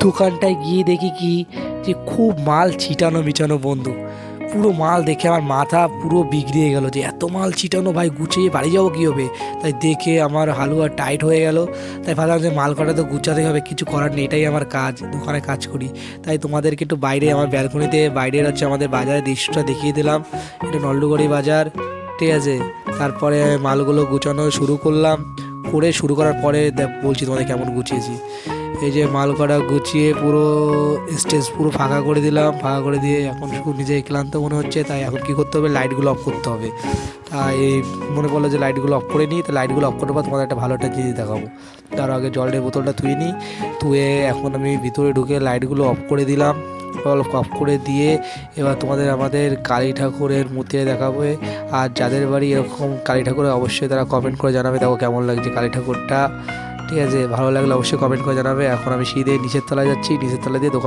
দোকানটায় গিয়ে দেখি কি যে খুব মাল ছিটানো মিটানো বন্ধু। পুরো মাল দেখে আমার মাথা পুরো বিগড়িয়ে গেল যে এত মাল ছিটানো, ভাই গুছিয়ে বাড়ি যাব কী হবে? তাই দেখে আমার হালুয়া টাইট হয়ে গেল। তাই ভাবলাম যে মাল কটা তো গুছাতে হবে, কিছু করার নেই, এটাই আমার কাজ, দোকানে কাজ করি। তাই তোমাদেরকে একটু বাইরে আমার ব্যালকনিতে বাইরের হচ্ছে আমাদের বাজারের দৃশ্যটা দেখিয়ে দিলাম। এটা নলডুগড়ি বাজার, ঠিক আছে? তারপরে মালগুলো গুছানো শুরু করলাম। করে শুরু করার পরে বলছি তোমাদের কেমন গুছিয়েছি। এই যে মাল কটা গুছিয়ে পুরো স্টেজ পুরো ফাঁকা করে দিলাম, ফাঁকা করে দিয়ে এখন শুধু নিজে ক্লান্ত মনে হচ্ছে, তাই এখন কী করতে হবে? লাইটগুলো অফ করতে হবে। তাই মনে পড়ল যে লাইটগুলো অফ করে নিই, তো লাইটগুলো অফ করার পর তোমাদের একটা ভালো একটা জিনিস দেখাবো। তার আগে জলের বোতলটা ধুয়ে নিই, ধুয়ে এখন আমি ভিতরে ঢুকে লাইটগুলো অফ করে দিলাম। অফ করে দিয়ে এবার তোমাদের আমাদের কালী ঠাকুরের মূর্তি দেখাবে। আর যাদের বাড়ি এরকম কালী ঠাকুর, অবশ্যই তারা কমেন্ট করে জানাবে, দেখো কেমন লাগছে কালী ঠাকুরটা। ঠিক আছে, ভালো লাগলে অবশ্যই কমেন্ট করে জানাবে। এখন আমি সিঁড়ি নিচের তলায় যাচ্ছি, নিচের তলায় দিয়ে দোকান